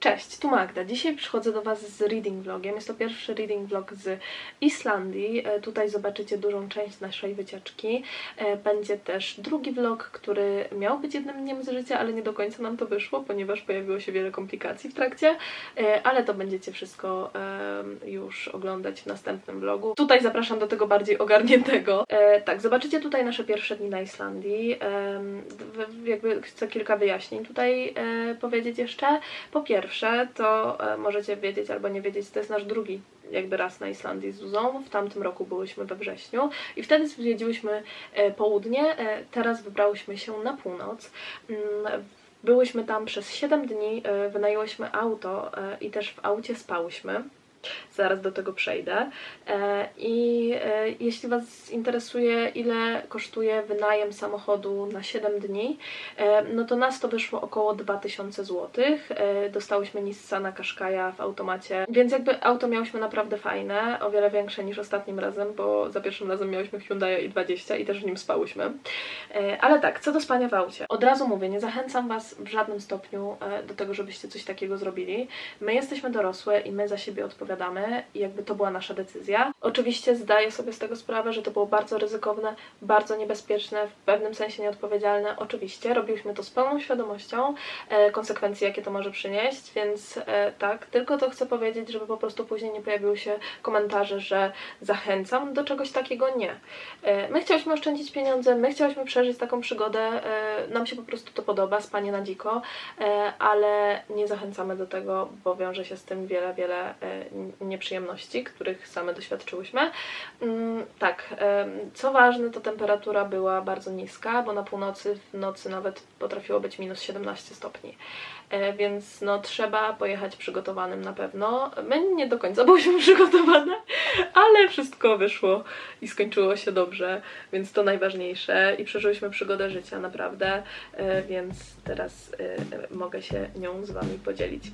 Cześć, tu Magda. Dzisiaj przychodzę do Was z reading vlogiem. Jest to pierwszy reading vlog z Islandii. E, Tutaj zobaczycie dużą część naszej wycieczki. E, Będzie też drugi vlog, który miał być jednym dniem z życia, ale nie do końca nam to wyszło, ponieważ pojawiło się wiele komplikacji w trakcie, E, ale to będziecie wszystko już oglądać w następnym vlogu. Tutaj zapraszam do tego bardziej ogarniętego. Tak, zobaczycie tutaj nasze pierwsze dni na Islandii. Jakby chcę kilka wyjaśnień tutaj powiedzieć jeszcze. Po pierwsze, to e, możecie wiedzieć albo nie wiedzieć, to jest nasz drugi jakby raz na Islandii z Zuzą. W tamtym roku byłyśmy we wrześniu i wtedy zwiedziłyśmy e, południe, e, teraz wybrałyśmy się na północ. Mm, Byłyśmy tam przez 7 dni, wynajęłyśmy auto i też w aucie spałyśmy. Zaraz do tego przejdę. E, I e, jeśli Was interesuje, ile kosztuje wynajem samochodu na 7 dni, E, no to nas to wyszło około 2000 zł. Dostałyśmy Nissana Qashqai'a w automacie, więc jakby auto miałyśmy naprawdę fajne, o wiele większe niż ostatnim razem, bo za pierwszym razem miałyśmy Hyundai i20 i też w nim spałyśmy. Ale tak, co do spania w aucie. Od razu mówię, nie zachęcam Was w żadnym stopniu do tego, żebyście coś takiego zrobili. My jesteśmy dorosłe i my za siebie odpowiadamy i jakby to była nasza decyzja. Oczywiście zdaję sobie z tego sprawę, że to było bardzo ryzykowne, bardzo niebezpieczne, w pewnym sensie nieodpowiedzialne. Oczywiście robiłyśmy to z pełną świadomością e, konsekwencji, jakie to może przynieść, więc e, tak, tylko to chcę powiedzieć, żeby po prostu później nie pojawiły się komentarze, że zachęcam do czegoś takiego. Nie. E, my chciałyśmy oszczędzić pieniądze, my chciałyśmy przeżyć taką przygodę, e, nam się po prostu to podoba, spanie na dziko, e, ale nie zachęcamy do tego, bo wiąże się z tym wiele, wiele e, nieprzyjemności, których same doświadczyłyśmy. Mm, Tak, co ważne, to temperatura była bardzo niska, bo na północy w nocy nawet potrafiło być minus 17 stopni. E, Więc no trzeba pojechać przygotowanym na pewno. My nie do końca byłyśmy przygotowane, ale wszystko wyszło i skończyło się dobrze, więc to najważniejsze i przeżyłyśmy przygodę życia naprawdę, e, więc teraz e, mogę się nią z Wami podzielić.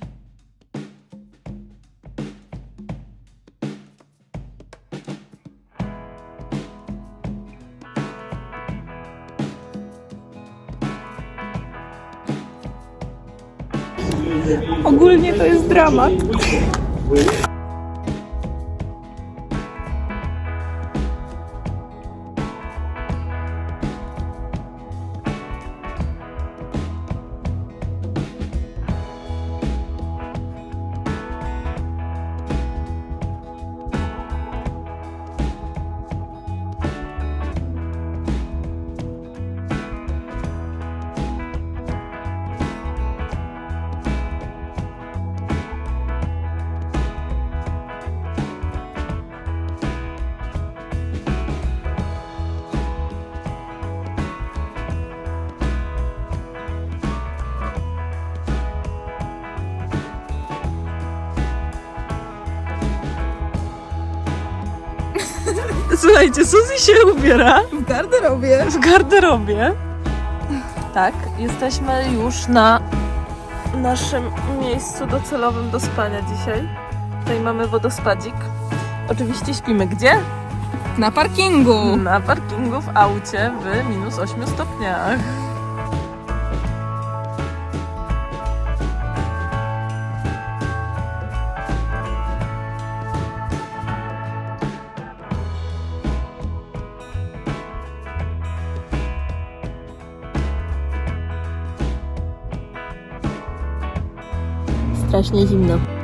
Ogólnie to jest dramat. Słuchajcie, Suzy się ubiera W garderobie. w garderobie. Tak, jesteśmy już na naszym miejscu docelowym do spania dzisiaj. Tutaj mamy wodospadzik. Oczywiście śpimy gdzie? Na parkingu. Na parkingu w aucie w minus 8 stopniach. Strasznie zimno.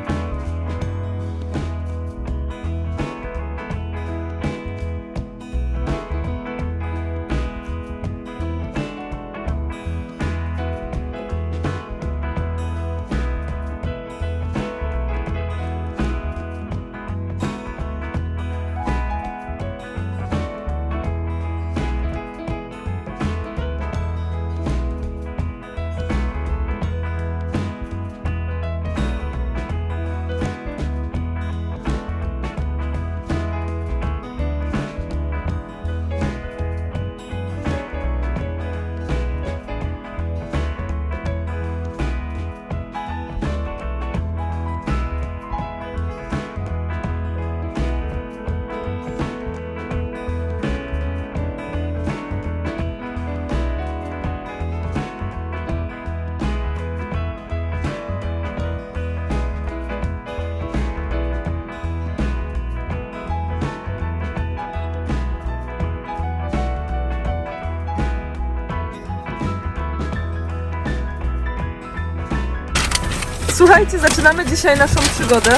Słuchajcie, zaczynamy dzisiaj naszą przygodę.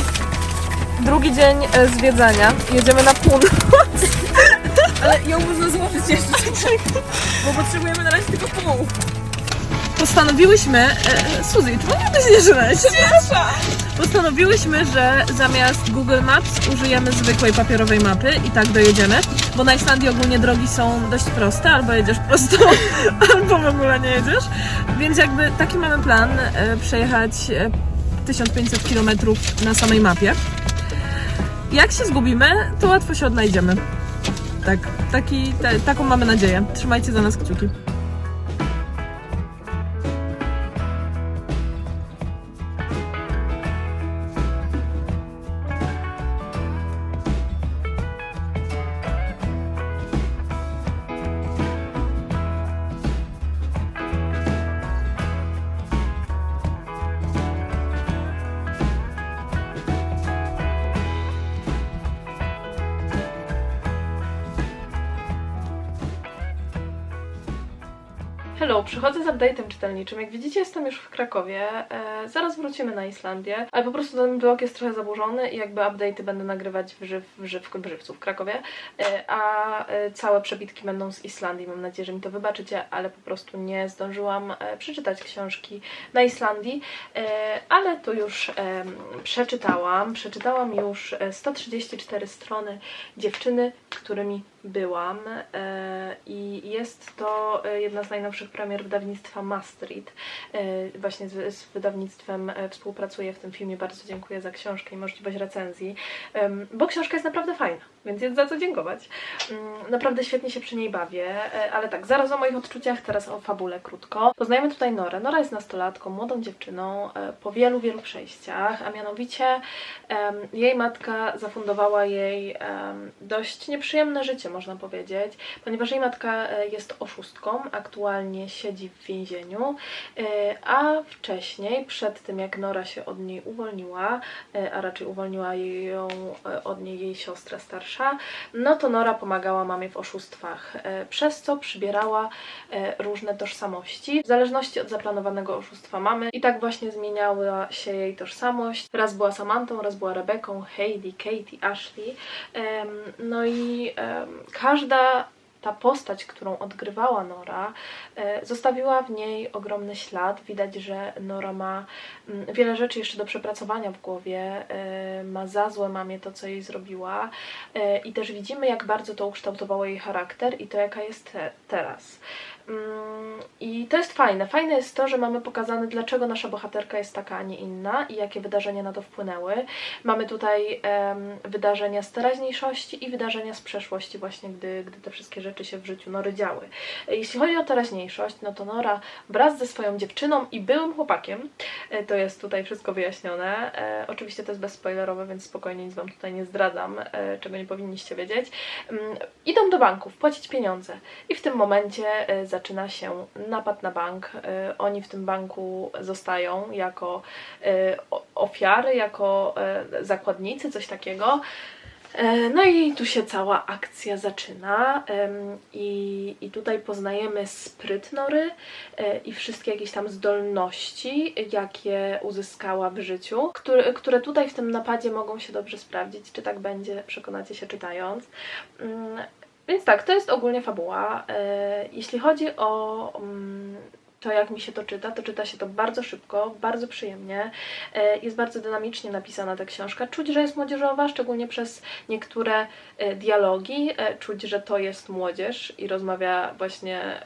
Drugi dzień e, zwiedzania. Jedziemy na północ. Ale ją można złożyć jeszcze. Bo potrzebujemy na razie tylko pół. Postanowiłyśmy... E, Suzy, czy mogłabyś nie żreć? Postanowiłyśmy, że zamiast Google Maps użyjemy zwykłej papierowej mapy i tak dojedziemy, bo na Islandii ogólnie drogi są dość proste, albo jedziesz prosto, albo w ogóle nie jedziesz. Więc jakby taki mamy plan, e, przejechać e, 1500 km na samej mapie. Jak się zgubimy, to łatwo się odnajdziemy. Tak, taki, ta, taką mamy nadzieję. Trzymajcie za nas kciuki. Czytelniczym. Jak widzicie, jestem już w Krakowie. E, zaraz wrócimy na Islandię, ale po prostu ten blog jest trochę zaburzony i jakby update'y będę nagrywać w, żyw, w, żyw, w żywcu w Krakowie, e, a e, całe przebitki będą z Islandii. Mam nadzieję, że mi to wybaczycie, ale po prostu nie zdążyłam e, przeczytać książki na Islandii, e, ale tu już przeczytałam. Przeczytałam już e, 134 strony dziewczyny, którymi byłam e, i jest to e, jedna z najnowszych premier wydawnictwa Mastrit. E, Właśnie z, wydawnictwem współpracuję w tym filmie. Bardzo dziękuję za książkę i możliwość recenzji, bo książka jest naprawdę fajna, więc jest za co dziękować. Mm, Naprawdę świetnie się przy niej bawię, e, ale tak, zaraz o moich odczuciach, teraz o fabule krótko. Poznajemy tutaj Norę. Nora jest nastolatką, młodą dziewczyną e, po wielu, wielu przejściach, a mianowicie jej matka zafundowała jej dość nieprzyjemne życie, można powiedzieć, ponieważ jej matka e, jest oszustką, aktualnie siedzi w więzieniu, a wcześniej, przed tym jak Nora się od niej uwolniła, a raczej uwolniła ją od niej jej siostra starsza, no to Nora pomagała mamie w oszustwach, e, przez co przybierała e, różne tożsamości w zależności od zaplanowanego oszustwa mamy i tak właśnie zmieniała się jej tożsamość. Raz była Samantą, raz była Rebeką, Heidi, Katie, Ashley. No i każda ta postać, którą odgrywała Nora, e, zostawiła w niej ogromny ślad. Widać, że Nora ma mm, wiele rzeczy jeszcze do przepracowania w głowie, e, ma za złe mamie to, co jej zrobiła e, i też widzimy, jak bardzo to ukształtowało jej charakter i to, jaka jest te, teraz. Mm, I to jest fajne. Fajne jest to, że mamy pokazane, dlaczego nasza bohaterka jest taka, a nie inna i jakie wydarzenia na to wpłynęły. Mamy tutaj em, wydarzenia z teraźniejszości i wydarzenia z przeszłości, właśnie gdy, gdy te wszystkie rzeczy się w życiu Nory działy. Jeśli chodzi o teraźniejszość, no to Nora wraz ze swoją dziewczyną i byłym chłopakiem, e, to jest tutaj wszystko wyjaśnione. E, oczywiście to jest bezspoilerowe, więc spokojnie nic Wam tutaj nie zdradzam, e, czego nie powinniście wiedzieć. Mm, idą do banków płacić pieniądze i w tym momencie zaczyna się napad na bank. Oni w tym banku zostają jako ofiary, jako zakładnicy, coś takiego. E, No i tu się cała akcja zaczyna i, i tutaj poznajemy spryt Nory e, i wszystkie jakieś tam zdolności, jakie uzyskała w życiu, które, które tutaj w tym napadzie mogą się dobrze sprawdzić. Czy tak będzie, przekonacie się czytając. Mm, Więc tak, to jest ogólnie fabuła. E, Jeśli chodzi o mm, to, jak mi się to czyta, to czyta się to bardzo szybko, bardzo przyjemnie. E, Jest bardzo dynamicznie napisana ta książka. Czuć, że jest młodzieżowa, szczególnie przez niektóre e, dialogi. E, Czuć, że to jest młodzież i rozmawia właśnie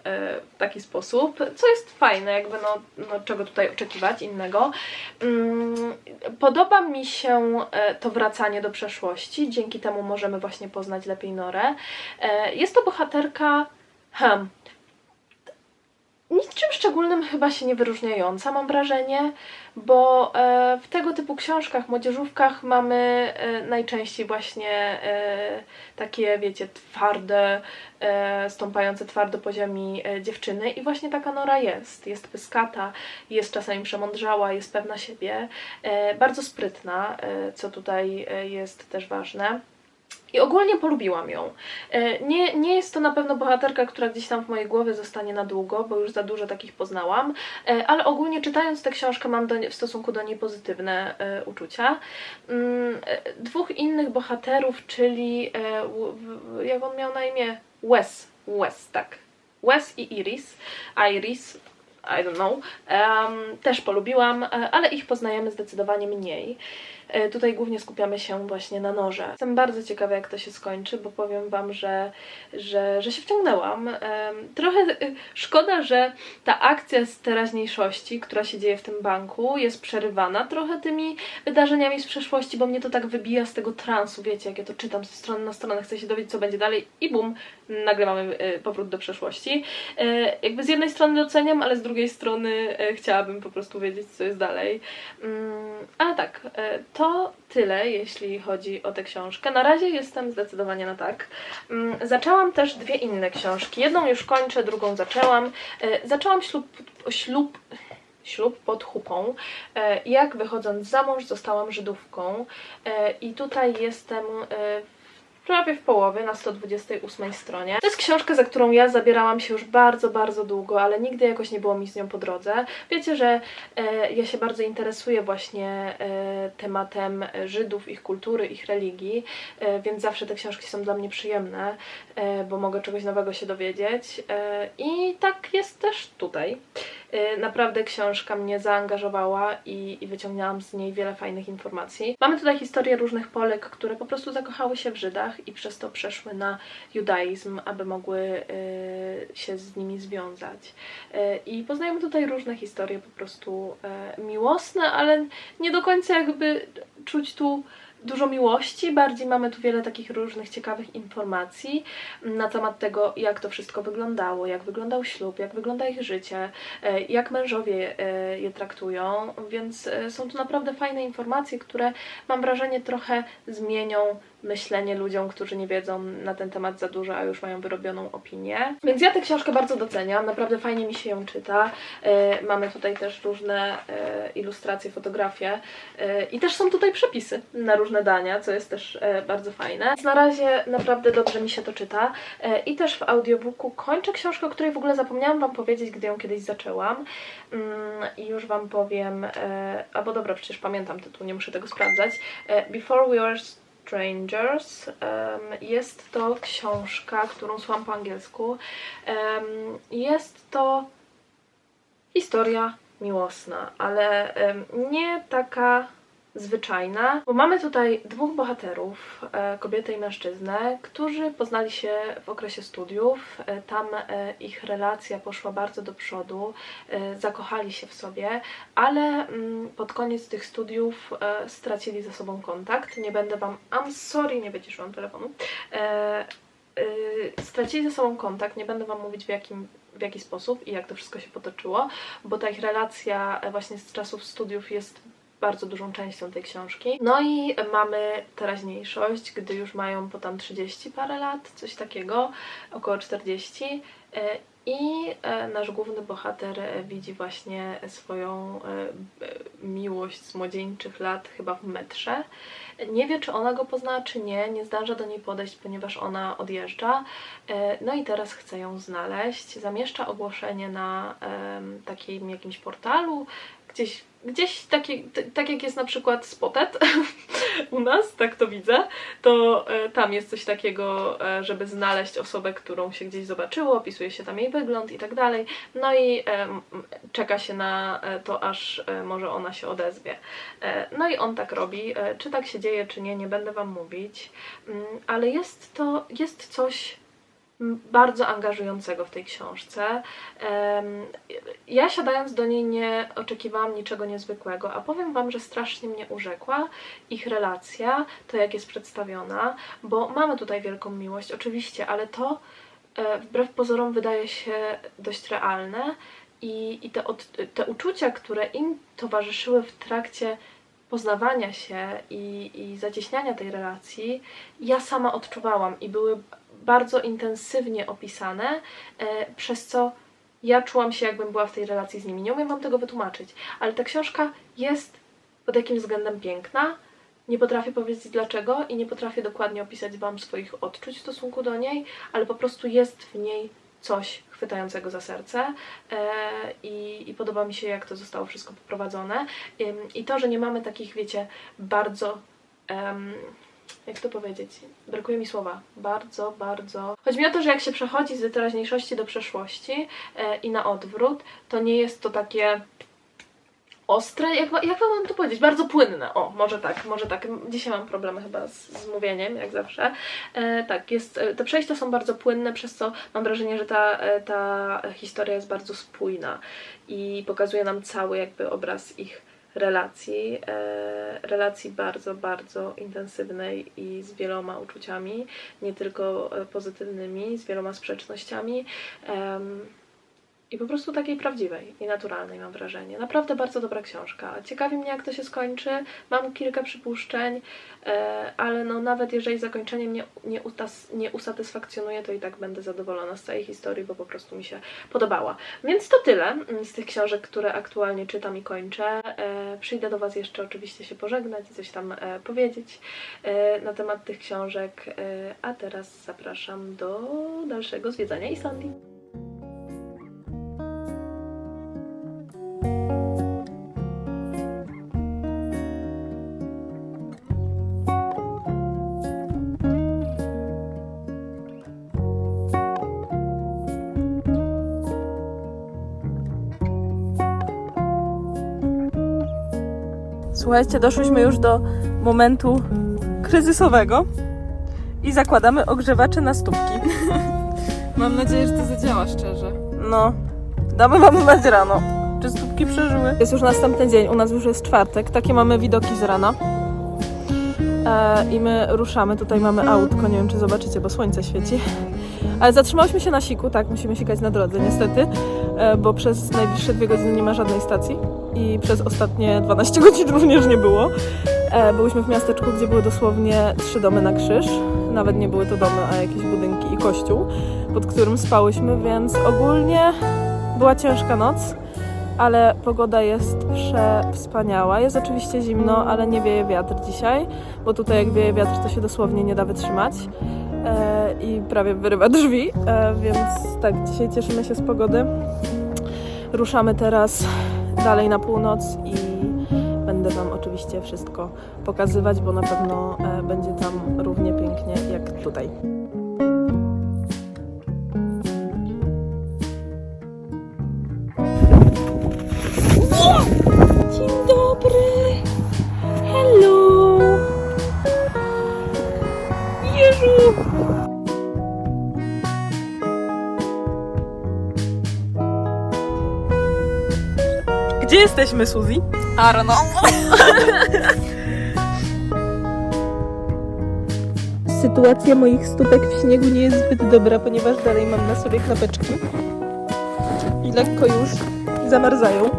w taki sposób, co jest fajne, jakby no, no czego tutaj oczekiwać innego. Mm, Podoba mi się to wracanie do przeszłości, dzięki temu możemy właśnie poznać lepiej Norę. Jest to bohaterka, hmm, niczym szczególnym chyba się nie wyróżniająca, mam wrażenie, bo e, w tego typu książkach, młodzieżówkach mamy e, najczęściej właśnie e, takie, wiecie, twarde, stąpające twardo po ziemi e, dziewczyny i właśnie taka Nora jest. Jest pyskata, jest czasami przemądrzała, jest pewna siebie, bardzo sprytna, co tutaj jest też ważne. I ogólnie polubiłam ją. E, Nie, nie jest to na pewno bohaterka, która gdzieś tam w mojej głowie zostanie na długo, bo już za dużo takich poznałam, e, ale ogólnie czytając tę książkę mam do, w stosunku do niej pozytywne e, uczucia. Mm, Dwóch innych bohaterów, czyli jak on miał na imię? Wes. Wes, tak. Wes i Iris. Iris. I don't know. Em, też polubiłam, ale ich poznajemy zdecydowanie mniej. E, Tutaj głównie skupiamy się właśnie na noże. Jestem bardzo ciekawa, jak to się skończy, bo powiem Wam, że, że, że się wciągnęłam. Trochę szkoda, że ta akcja z teraźniejszości, która się dzieje w tym banku, jest przerywana trochę tymi wydarzeniami z przeszłości, bo mnie to tak wybija z tego transu, wiecie, jak ja to czytam ze strony na stronę, chcę się dowiedzieć, co będzie dalej i bum, nagle mamy e, powrót do przeszłości. E, Jakby z jednej strony doceniam, ale z drugiej strony chciałabym po prostu wiedzieć, co jest dalej. Mm, Ale tak, to tyle, jeśli chodzi o tę książkę. Na razie jestem zdecydowanie na tak. Mm, Zaczęłam też dwie inne książki. Jedną już kończę, drugą zaczęłam. E, Zaczęłam ślub, ślub, ślub pod chupą. E, Jak wychodząc za mąż zostałam Żydówką. E, I tutaj jestem prawie w połowie, na 128 stronie. To jest książka, za którą ja zabierałam się już bardzo, bardzo długo, ale nigdy jakoś nie było mi z nią po drodze. Wiecie, że e, ja się bardzo interesuję właśnie e, tematem Żydów, ich kultury, ich religii, e, więc zawsze te książki są dla mnie przyjemne, e, bo mogę czegoś nowego się dowiedzieć. E, I tak jest też tutaj. E, Naprawdę książka mnie zaangażowała i, i wyciągnęłam z niej wiele fajnych informacji. Mamy tutaj historię różnych Polek, które po prostu zakochały się w Żydach i przez to przeszły na judaizm, aby mogły e, się z nimi związać. E, I poznajemy tutaj różne historie, po prostu miłosne, ale nie do końca jakby czuć tu dużo miłości, bardziej mamy tu wiele takich różnych ciekawych informacji na temat tego, jak to wszystko wyglądało, jak wyglądał ślub, jak wygląda ich życie, e, jak mężowie e, je traktują, więc e, są tu naprawdę fajne informacje, które mam wrażenie trochę zmienią myślenie ludziom, którzy nie wiedzą na ten temat za dużo, a już mają wyrobioną opinię. Więc ja tę książkę bardzo doceniam, naprawdę fajnie mi się ją czyta. E, Mamy tutaj też różne e, ilustracje, fotografie e, i też są tutaj przepisy na różne dania, co jest też bardzo fajne. Więc na razie naprawdę dobrze mi się to czyta i też w audiobooku kończę książkę, o której w ogóle zapomniałam Wam powiedzieć, gdy ją kiedyś zaczęłam Mm, i już Wam powiem, albo dobra, przecież pamiętam tytuł, nie muszę tego sprawdzać. Before We Were Strangers. Jest to książka, którą słucham po angielsku. Jest to historia miłosna, ale nie taka zwyczajna, bo mamy tutaj dwóch bohaterów, e, kobietę i mężczyznę, którzy poznali się w okresie studiów. E, Tam e, ich relacja poszła bardzo do przodu, zakochali się w sobie, ale mm, pod koniec tych studiów stracili ze sobą kontakt. Nie będę Wam, I'm sorry, nie wyciszyłam telefonu. E, y, stracili ze sobą kontakt, nie będę Wam mówić w jakim w jaki sposób i jak to wszystko się potoczyło, bo ta ich relacja właśnie z czasów studiów jest bardzo dużą częścią tej książki. No i mamy teraźniejszość, gdy już mają po tam 30 parę lat, coś takiego, około 40. e, I e, nasz główny bohater e, widzi właśnie swoją miłość z młodzieńczych lat chyba w metrze. Nie wie, czy ona go pozna, czy nie. Nie zdąża do niej podejść, ponieważ ona odjeżdża. No i teraz chce ją znaleźć. Zamieszcza ogłoszenie na takim jakimś portalu, gdzieś, gdzieś taki, tak jak jest na przykład Spotted u nas, tak to widzę, to e, tam jest coś takiego, e, żeby znaleźć osobę, którą się gdzieś zobaczyło, opisuje się tam jej wygląd i tak dalej. No i em, czeka się na e, to, aż e, może ona się odezwie. E, No i on tak robi. E, Czy tak się dzieje, czy nie, nie będę Wam mówić, Mm, ale jest to, jest coś bardzo angażującego w tej książce. Ja siadając do niej nie oczekiwałam niczego niezwykłego, a powiem Wam, że strasznie mnie urzekła ich relacja, to jak jest przedstawiona, bo mamy tutaj wielką miłość, oczywiście, ale to e, wbrew pozorom wydaje się dość realne i, i te, od, te uczucia, które im towarzyszyły w trakcie poznawania się i, i zacieśniania tej relacji, ja sama odczuwałam i były bardzo intensywnie opisane, e, przez co ja czułam się, jakbym była w tej relacji z nimi. Nie umiem Wam tego wytłumaczyć, ale ta książka jest pod jakimś względem piękna Nie potrafię powiedzieć dlaczego i nie potrafię dokładnie opisać Wam swoich odczuć w stosunku do niej, ale po prostu jest w niej coś chwytającego za serce e, i, i podoba mi się, jak to zostało wszystko poprowadzone. I to, że nie mamy takich, wiecie, bardzo. em, jak to powiedzieć? Brakuje mi słowa. Bardzo, bardzo. Chodzi mi o to, że jak się przechodzi z teraźniejszości do przeszłości e, i na odwrót, to nie jest to takie ostre, jak, jak wam mam to powiedzieć? Bardzo płynne. O, może tak, może tak. Dzisiaj mam problemy chyba z, z mówieniem, jak zawsze. E, tak, jest, e, te przejścia są bardzo płynne, przez co mam wrażenie, że ta, e, ta historia jest bardzo spójna i pokazuje nam cały jakby obraz ich relacji, e, relacji bardzo, bardzo intensywnej i z wieloma uczuciami, nie tylko e, pozytywnymi, z wieloma sprzecznościami. I po prostu takiej prawdziwej i naturalnej mam wrażenie. Naprawdę bardzo dobra książka. Ciekawi mnie jak to się skończy. Mam kilka przypuszczeń, e, ale no nawet jeżeli zakończenie mnie nie, utas- nie usatysfakcjonuje, to i tak będę zadowolona z całej historii, bo po prostu mi się podobała. Więc to tyle mm, z tych książek, które aktualnie czytam i kończę. E, Przyjdę do Was jeszcze oczywiście się pożegnać i coś tam e, powiedzieć na temat tych książek, a teraz zapraszam do dalszego zwiedzania Islandii. Słuchajcie, doszłyśmy już do momentu kryzysowego i zakładamy ogrzewacze na stópki. Mam nadzieję, że to zadziała szczerze. No, damy wam znać rano, czy stópki przeżyły. Jest już następny dzień, u nas już jest czwartek, takie mamy widoki z rana. E, I my ruszamy, tutaj mamy autko, nie wiem czy zobaczycie, bo słońce świeci. Ale zatrzymałyśmy się na siku, tak, musimy sikać na drodze niestety, e, bo przez najbliższe dwie godziny nie ma żadnej stacji i przez ostatnie 12 godzin również nie było. E, Byłyśmy w miasteczku, gdzie były dosłownie trzy domy na krzyż. Nawet nie były to domy, a jakieś budynki i kościół, pod którym spałyśmy, więc ogólnie była ciężka noc, ale pogoda jest przewspaniała. Jest oczywiście zimno, ale nie wieje wiatr dzisiaj, bo tutaj jak wieje wiatr, to się dosłownie nie da wytrzymać i prawie wyrywa drzwi, e, więc tak, dzisiaj cieszymy się z pogody. Ruszamy teraz dalej na północ i będę Wam oczywiście wszystko pokazywać, bo na pewno e, będzie tam równie pięknie jak tutaj. Gdzie jesteśmy, Suzy? I don't know. Sytuacja moich stópek w śniegu nie jest zbyt dobra, ponieważ dalej mam na sobie klapeczki i lekko już zamarzają.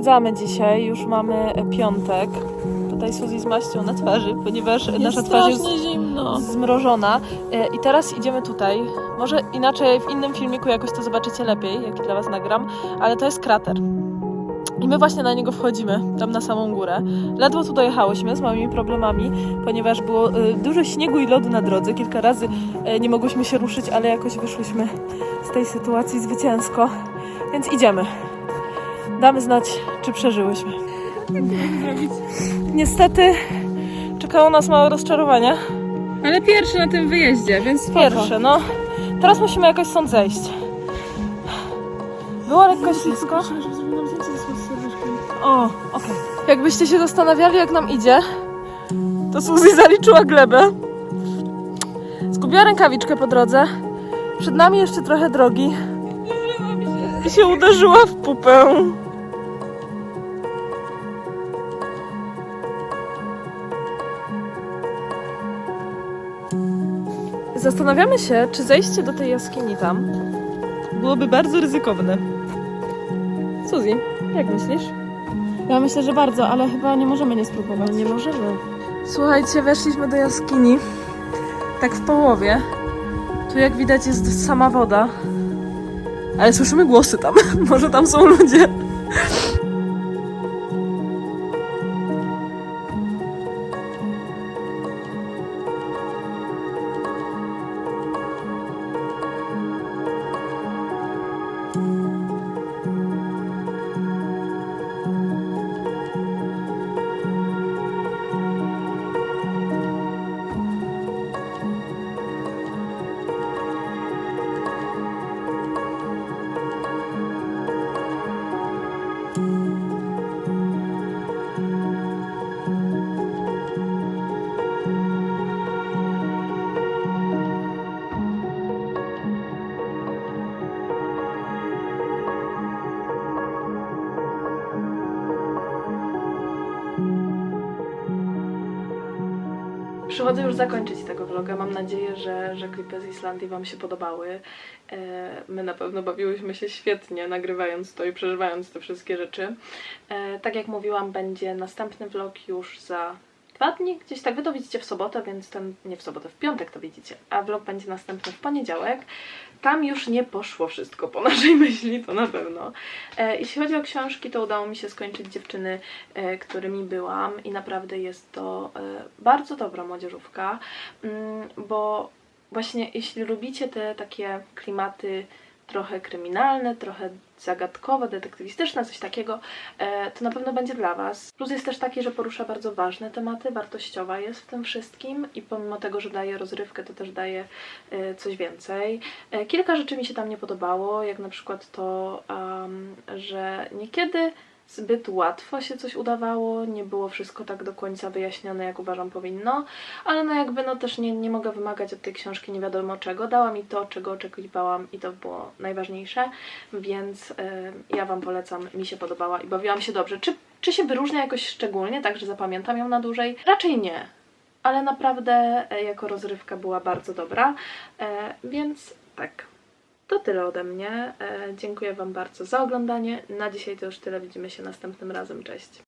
Zwiedzamy dzisiaj, już mamy piątek. Tutaj Suzy z maścią na twarzy, ponieważ nasza twarz jest zimno. zmrożona. E, I teraz idziemy tutaj. Może inaczej w innym filmiku jakoś to zobaczycie lepiej, jaki dla Was nagram, ale to jest krater. I my właśnie na niego wchodzimy, tam na samą górę. Ledwo tu dojechałyśmy z małymi problemami, ponieważ było y, dużo śniegu i lodu na drodze. Kilka razy y, nie mogłyśmy się ruszyć, ale jakoś wyszłyśmy z tej sytuacji zwycięsko. Więc idziemy. Damy znać, czy przeżyłyśmy. Niestety czekało nas małe rozczarowanie. Ale pierwszy na tym wyjeździe, więc spoko. Pierwsze, no. Teraz musimy jakoś stąd zejść. Było lekko ślisko. O, okej. Jakbyście się zastanawiali, jak nam idzie, to Suzy zaliczyła glebę. Zgubiła rękawiczkę po drodze. Przed nami jeszcze trochę drogi. I się uderzyła w pupę. Zastanawiamy się, czy zejście do tej jaskini tam byłoby bardzo ryzykowne. Suzy, jak myślisz? Ja myślę, że bardzo, ale chyba nie możemy nie spróbować. Nie możemy. Słuchajcie, weszliśmy do jaskini. Tak w połowie. Tu jak widać jest sama woda. Ale słyszymy głosy tam. Może tam są ludzie. Przychodzę już zakończyć tego vloga. Mam nadzieję, że, że klipy z Islandii Wam się podobały. E, My na pewno bawiłyśmy się świetnie, nagrywając to i przeżywając te wszystkie rzeczy. E, Tak jak mówiłam, będzie następny vlog już za dwa dni. Gdzieś tak wy to widzicie w sobotę, więc ten, nie w sobotę, w piątek to widzicie. A vlog będzie następny w poniedziałek. Tam już nie poszło wszystko po naszej myśli, to na pewno. E, Jeśli chodzi o książki, to udało mi się skończyć dziewczyny, e, którymi byłam i naprawdę jest to e, bardzo dobra młodzieżówka, mm, bo właśnie jeśli lubicie te takie klimaty trochę kryminalne, trochę zagadkowe, detektywistyczne, coś takiego, e, to na pewno będzie dla Was. Plus jest też taki, że porusza bardzo ważne tematy, wartościowa jest w tym wszystkim i pomimo tego, że daje rozrywkę, to też daje e, coś więcej. E, Kilka rzeczy mi się tam nie podobało, jak na przykład to, am, że niekiedy zbyt łatwo się coś udawało, nie było wszystko tak do końca wyjaśnione, jak uważam powinno, ale no jakby no też nie, nie mogę wymagać od tej książki nie wiadomo czego. Dała mi to, czego oczekiwałam i to było najważniejsze, więc y, ja Wam polecam, mi się podobała i bawiłam się dobrze. Czy, czy się wyróżnia jakoś szczególnie, tak że zapamiętam ją na dłużej? Raczej nie. Ale naprawdę e, jako rozrywka była bardzo dobra, e, więc tak. To tyle ode mnie. E, Dziękuję Wam bardzo za oglądanie. Na dzisiaj to już tyle. Widzimy się następnym razem. Cześć.